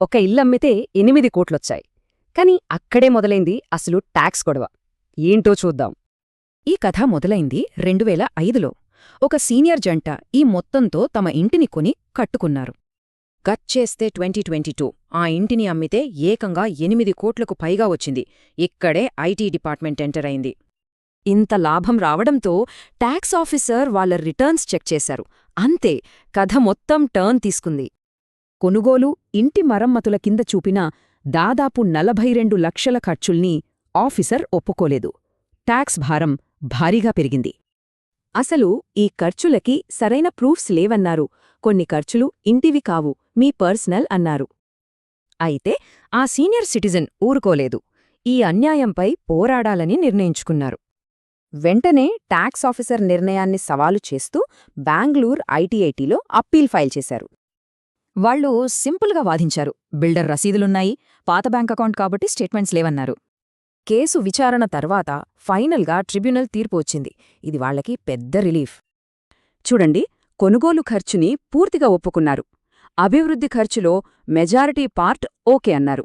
ఒక ఇల్లమ్మితే ఎనిమిది కోట్లొచ్చాయి. కాని అక్కడే మొదలైంది అసలు ట్యాక్స్ గొడవ. ఏంటో చూద్దాం. ఈ కథ మొదలైంది రెండువేల ఐదులో. ఒక సీనియర్ జంట ఈ మొత్తంతో తమ ఇంటిని కొని కట్టుకున్నారు. కట్ చేస్తే ట్వంటీ ట్వంటీ టూ. ఆ ఇంటిని అమ్మితే ఏకంగా ఎనిమిది కోట్లకు పైగా వచ్చింది. ఇక్కడే ఐటీ డిపార్ట్మెంట్ ఎంటర్ అయింది. ఇంత లాభం రావడంతో ట్యాక్స్ ఆఫీసర్ వాళ్ళ రిటర్న్స్ చెక్ చేశారు. అంతే కథ మొత్తం టర్న్ తీసుకుంది. కొనుగోలు ఇంటి మరమ్మతుల కింద చూపిన దాదాపు నలభై రెండు లక్షల ఖర్చుల్ని ఆఫీసర్ ఒప్పుకోలేదు. ట్యాక్స్ భారం భారీగా పెరిగింది. అసలు ఈ ఖర్చులకి సరైన ప్రూఫ్స్ లేవన్నారు. కొన్ని ఖర్చులు ఇంటివి కావు మీ పర్సనల్ అన్నారు. అయితే ఆ సీనియర్ సిటిజన్ ఊరుకోలేదు. ఈ అన్యాయంపై పోరాడాలని నిర్ణయించుకున్నారు. వెంటనే ట్యాక్స్ ఆఫీసర్ నిర్ణయాన్ని సవాలు చేస్తూ బెంగళూరు ఐటీఐటీలో అప్పీల్ ఫైల్ చేశారు. వాళ్ళు సింపుల్గా వాదించారు. బిల్డర్ రసీదులున్నాయి పాత బ్యాంక్ అకౌంట్ కాబట్టి స్టేట్మెంట్స్ లేవన్నారు. కేసు విచారణ తర్వాత ఫైనల్గా ట్రిబ్యునల్ తీర్పు వచ్చింది. ఇది వాళ్ళకి పెద్ద రిలీఫ్. చూడండి కొనుగోలు ఖర్చుని పూర్తిగా ఒప్పుకున్నారు. అభివృద్ధి ఖర్చులో మెజారిటీ పార్ట్ ఓకే అన్నారు.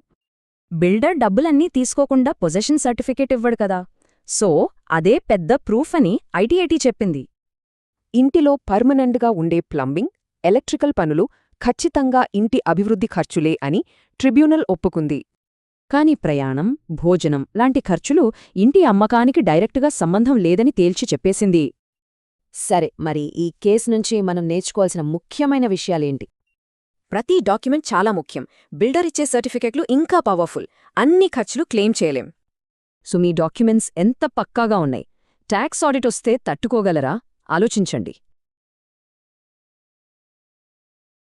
బిల్డర్ డబ్బులన్నీ తీసుకోకుండా పొజెషన్ సర్టిఫికేట్ ఇవ్వడు కదా. సో అదే పెద్ద ప్రూఫ్ అని ఐటీఐటీ చెప్పింది. ఇంటిలో పర్మనెంట్గా ఉండే ప్లంబింగ్ ఎలక్ట్రికల్ పనులు ఖచ్చితంగా ఇంటి అభివృద్ధి ఖర్చులే అని ట్రిబ్యునల్ ఒప్పుకుంది. కాని ప్రయాణం భోజనం లాంటి ఖర్చులు ఇంటి అమ్మకానికి డైరెక్టుగా సంబంధం లేదని తేల్చి చెప్పేసింది. సరే మరి ఈ కేసు నుంచి మనం నేర్చుకోవాల్సిన ముఖ్యమైన విషయాలేంటి? ప్రతి డాక్యుమెంట్ చాలా ముఖ్యం. బిల్డర్ ఇచ్చే సర్టిఫికెట్లు ఇంకా పవర్ఫుల్. అన్ని ఖర్చులు క్లెయిమ్ చేయలేం. సో మీ డాక్యుమెంట్స్ ఎంత పక్కాగా ఉన్నాయి? ట్యాక్స్ ఆడిట్ వస్తే తట్టుకోగలరా? ఆలోచించండి.